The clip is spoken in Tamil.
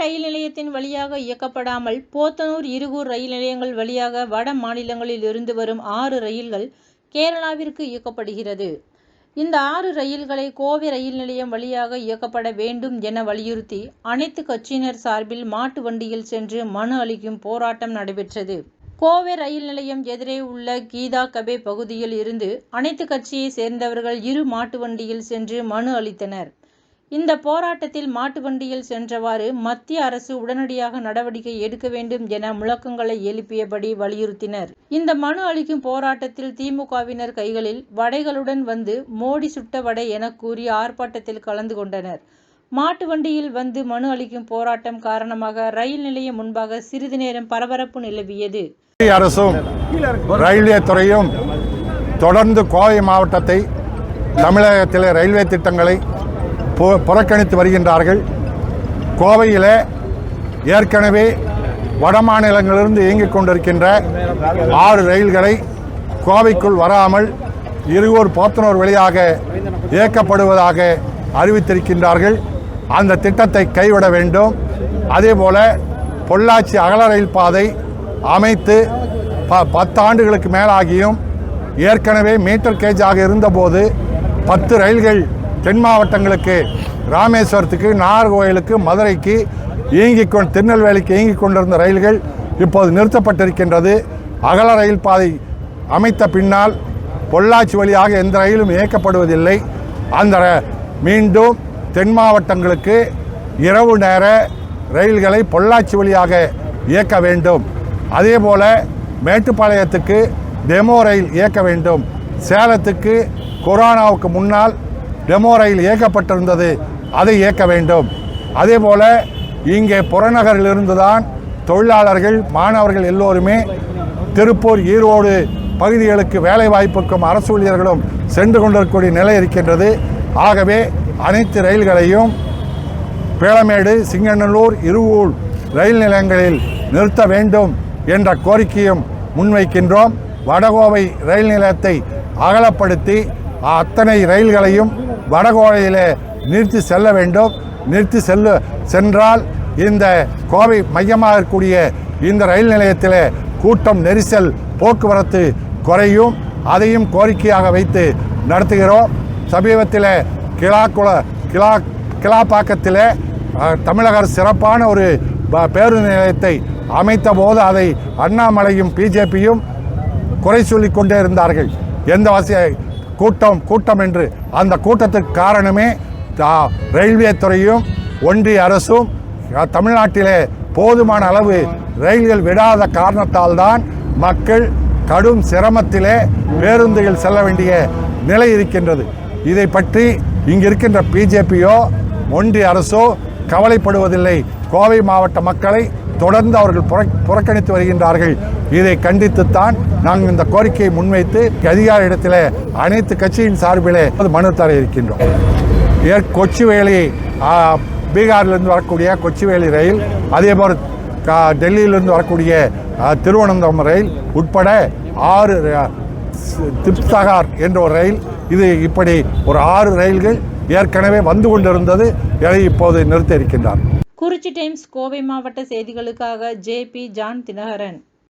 ரயில் நிலையத்தின் வழியாக இயக்கப்படாமல் போத்தனூர் இருகூர் ரயில் நிலையங்கள் வழியாக வட மாநிலங்களில் இருந்து வரும் ஆறு ரயில்கள் கேரளாவிற்கு இயக்கப்படுகிறது. இந்த ஆறு ரயில்களை கோவை ரயில் நிலையம் வழியாக இயக்கப்பட வேண்டும் என வலியுறுத்தி அனைத்து கட்சியினர் சார்பில் மாட்டு வண்டியில் சென்று மனு அளிக்கும் போராட்டம் நடைபெற்றது. கோவை ரயில் நிலையம் எதிரே உள்ள கீதா கபே பகுதியில் இருந்து அனைத்து கட்சியை சேர்ந்தவர்கள் இரு மாட்டு வண்டியில் சென்று மனு அளித்தனர். இந்த போராட்டத்தில் மாட்டு வண்டியில் சென்றவாறு மத்திய அரசு உடனடியாக நடவடிக்கை எடுக்க வேண்டும் என முழக்கங்களை எழுப்பியபடி வலியுறுத்தினர். இந்த மனு அளிக்கும் போராட்டத்தில் திமுகவினர் கைகளில் வடைகளுடன் வந்து மோடி சுட்ட வடை என கூறி ஆர்ப்பாட்டத்தில் கலந்து கொண்டனர். மாட்டு வண்டியில் வந்து மனு அளிக்கும் போராட்டம் காரணமாக ரயில் நிலையம் முன்பாக சிறிது நேரம் பரபரப்பு நிலவியது. அரசும் ரயில்வே துறையும் தொடர்ந்து கோவை மாவட்டத்தை தமிழகத்தில் ரயில்வே திட்டங்களை புறக்கணித்து வருகின்றார்கள். கோவையில் ஏற்கனவே வட மாநிலங்களிலிருந்து இயங்கிக் கொண்டிருக்கின்ற ஆறு ரயில்களை கோவைக்குள் வராமல் இருகூர் போத்தனூர் வழியாக இயக்கப்படுவதாக அறிவித்திருக்கின்றார்கள். அந்த திட்டத்தை கைவிட வேண்டும். அதேபோல பொள்ளாச்சி அகல ரயில் பாதை அமைத்து ப பத்து ஆண்டுகளுக்கு மேலாகியும் ஏற்கனவே மீட்டர் கேஜாக இருந்தபோது பத்து ரயில்கள் தென் மாவட்டங்களுக்கு ராமேஸ்வரத்துக்கு நாகர்கோயிலுக்கு மதுரைக்கு இயங்கிக் கொண்டு திருநெல்வேலிக்கு இயங்கிக் கொண்டிருந்த ரயில்கள் இப்போது நிறுத்தப்பட்டிருக்கின்றது. அகல ரயில் பாதை அமைத்த பின்னால் பொள்ளாச்சி வழியாக எந்த ரயிலும் இயக்கப்படுவதில்லை. அந்த மீண்டும் தென் மாவட்டங்களுக்கு இரவு நேர ரயில்களை பொள்ளாச்சி வழியாக இயக்க வேண்டும். அதே போல் மேட்டுப்பாளையத்துக்கு டெமோ ரயில் இயக்க வேண்டும். சேலத்துக்கு கொரோனாவுக்கு முன்னால் டெமோ ரயில் இயக்கப்பட்டிருந்தது அதை இயக்க வேண்டும். அதேபோல் இங்கே புறநகரிலிருந்து தான் தொழிலாளர்கள் மாணவர்கள் எல்லோருமே திருப்பூர் ஈரோடு பகுதிகளுக்கு வேலை வாய்ப்புக்கும் அரசு ஊழியர்களும் சென்று கொண்டிருக்கக்கூடிய நிலை இருக்கின்றது. ஆகவே அனைத்து ரயில்களையும் பேளமேடு சிங்கநல்லூர் இருவூர் ரயில் நிலையங்களில் நிறுத்த வேண்டும் என்ற கோரிக்கையும் முன்வைக்கின்றோம். வடகோவை ரயில் நிலையத்தை அகலப்படுத்தி அத்தனை ரயில்களையும் வடகோடையிலே நிறுத்தி செல்ல வேண்டும். நிறுத்தி செல்ல சென்றால் இந்த கோவை மையமாக இருக்கக்கூடிய இந்த ரயில் நிலையத்தில் கூட்டம் நெரிசல் போக்குவரத்து குறையும். அதையும் கோரிக்கையாக வைத்து நடத்துகிறோம். சமீபத்தில் கிளாக்குள கிளா கிளாப்பாக்கத்தில் அஹ், தமிழக அரசு சிறப்பான ஒரு ப- பேருந்து நிலையத்தை அமைத்த போது அதை அண்ணாமலையும் பிஜேபியும் குறை சொல்லி கொண்டே இருந்தார்கள். எந்த வசதி கூட்டம் கூட்டம் என்று. அந்த கூட்டத்துக்கு காரணமே ரயில்வே துறையும் ஒன்றிய அரசும் தமிழ்நாட்டிலே போதுமான அளவு ரயில்கள் விடாத காரணத்தால் தான் மக்கள் கடும் சிரமத்திலே பேருந்துகள் செல்ல வேண்டிய நிலை இருக்கின்றது. இதை பற்றி இங்கு இருக்கின்ற பிஜேபியோ ஒன்றிய அரசோ கவலைப்படுவதில்லை. கோவை மாவட்ட மக்களை தொடர்ந்து அவர்கள் புற- புறக்கணித்து வருகின்றார்கள். இதை கண்டித்துத்தான் நாங்கள் இந்த கோரிக்கையை முன்வைத்து அதிகாரியிடத்தில் அனைத்து கட்சியின் சார்பிலே மனு தர இருக்கின்றோம். ஏற் கொச்சிவேலி பீகார்லேருந்து பீகாரிலிருந்து வரக்கூடிய கொச்சிவேலி ரயில் அதேபோல் கா- டெல்லியிலிருந்து வரக்கூடிய திருவனந்தபுரம் ரயில் உட்பட ஆறு திப்தகார் திப்சகார் என்ற ஒரு ரயில் இது இப்படி ஒரு ஆறு ரயில்கள் ஏற்கனவே வந்து கொண்டிருந்தது இதை இப்போது நிறுத்த இருக்கின்றார் குறிச்சி டைம்ஸ் கோவை மாவட்ட செய்திகளுக்காக ஜே பி ஜான் தினகரன்